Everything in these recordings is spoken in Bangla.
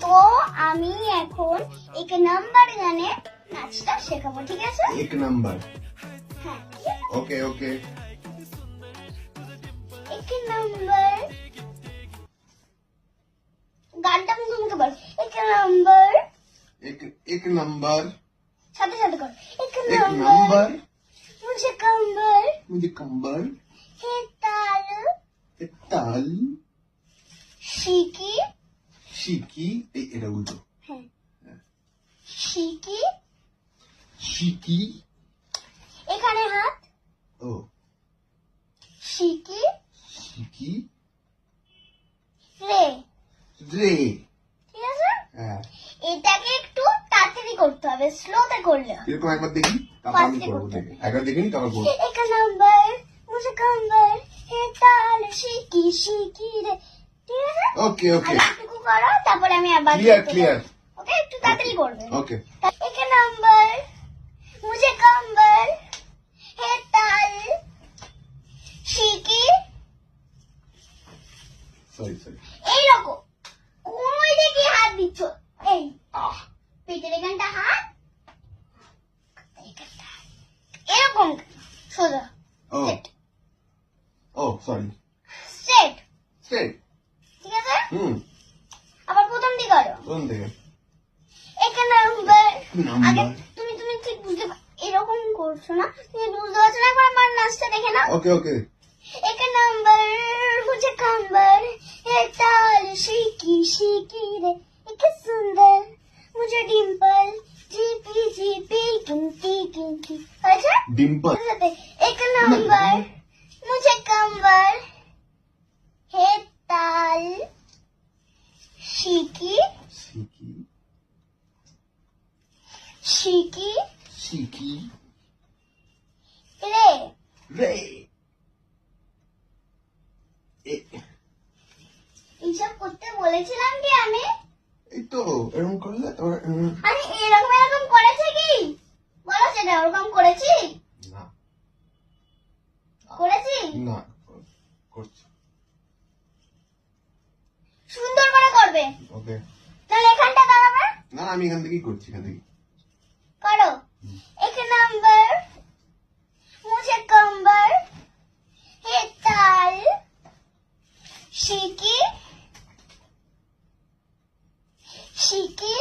তো আমি এখন এক নাম্বার গানে নাচটা শেখাবো ঠিক আছে? এক নাম্বার। হ্যাঁ, ওকে ওকে। এক নাম্বার। গানটা আমি মুখে বল এক নাম্বার। এক এক নাম্বার। সাথে সাথে কর। এক নাম্বার। মুঝে কম্বল। মুঝে কম্বল। হে তাল হে তাল শিকি শিকি এই এটা উল্টো শিকি শিকি এখানে হাত ও শিকি শিকি রে রে এটাকে একটু তাড়াতাড়ি করতে হবে স্লোতে করলে এরকম একবার দেখি তারপর আমি একবার দেখিনি তারপর ওকে ওকে এটুকু করো তারপরে আমি আবার ক্লিয়ার ক্লিয়ার ওকে একটু তাড়াতাড়ি করবে। ওকে একে নাম্বার মুঝে কম্বল হে তাল শিকি। সরি সরি এই রকম। কোন দেখি হাত দিচ্ছ? এই। আহ। পেটের এখানটা হাত। এরকম। সোজা। ও ও সরি আবার প্রথম দিকে আরও। প্রথম দিকে। এখানে নাম্বার আগে তুমি তুমি ঠিক বুঝতে এরকম করছ না? তুমি বুঝতে পারছ না? একবার আমার নাচটা দেখে না ওকে ওকে। এক নাম্বার হচ্ছে কাম্বার হে তাল শিকি শিকি রে। এক সুন্দর। মুঝে ডিম্পল। জিপি জিপি কিমতি কিমতি আচ্ছা? ডিম্পল। এক Shiki. Shiki. Re. Re. এইসব করতে বলেছিলাম কি আমি? এই তো এরকম করলে তোর আরে এরকম এরকম করেছে কি? বলো সেটা ওরকম করেছি? না। করেছি? না করছি। সুন্দর করে করবে। ওকে। তাহলে এখানটা দাঁড়াবে। না আমি এখান থেকেই করছি এখান থেকে करो एक नंबर मुझे कंबर ये ताल शिकी शिकी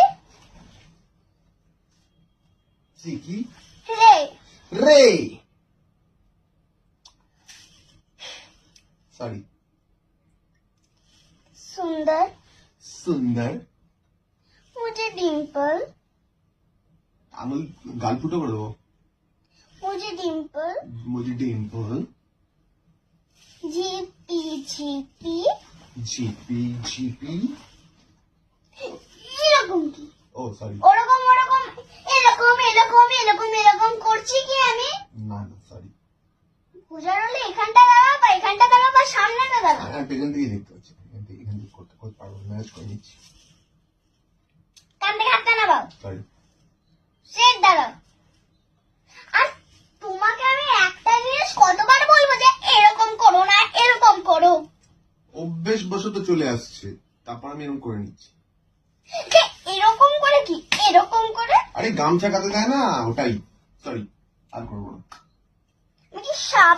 शिकी रे। रे। सॉरी सुंदर। सुंदर। मुझे डिंपल। আমি গাল ফুটো করে মুজি মুঝে ডিম্পল। মুঝে ডিম্পল। জিপি জিপি জিপি জিপি এরকম কি? ও সরি ওরকম ওরকম এরকম এরকম এরকম এরকম করছি কি আমি? না না সরি পূজার হলে এখানটা দাঁড়া বা এখানটা দাঁড়াও বা সামনেটা দাঁড়া আমি হ্যাঁ, হ্যাঁ, পেছন থেকে দেখতে পাচ্ছি। এখান থেকে এখান থেকে করতে করতে পারব ম্যানেজ করে নিচ্ছি। কান থেকে হাতটা নাও সরি জিনিস বশত চলে আসছে তারপর আমি এরকম করে নিচ্ছি। এরকম করে কি? এরকম করে? আরে গামছা না ওটাই। সরি আর করব না। নাকি সাপ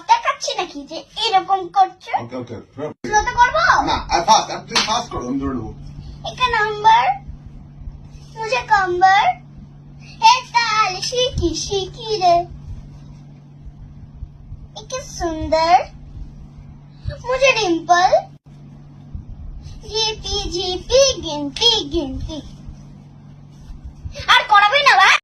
নাকি যে এরকম করছ? করব? না আর কাম্বার शिकी शिकी रे एक सुंदर मुझे डिम्पल जीपी जीपी गिनती गिनती আর করাবে না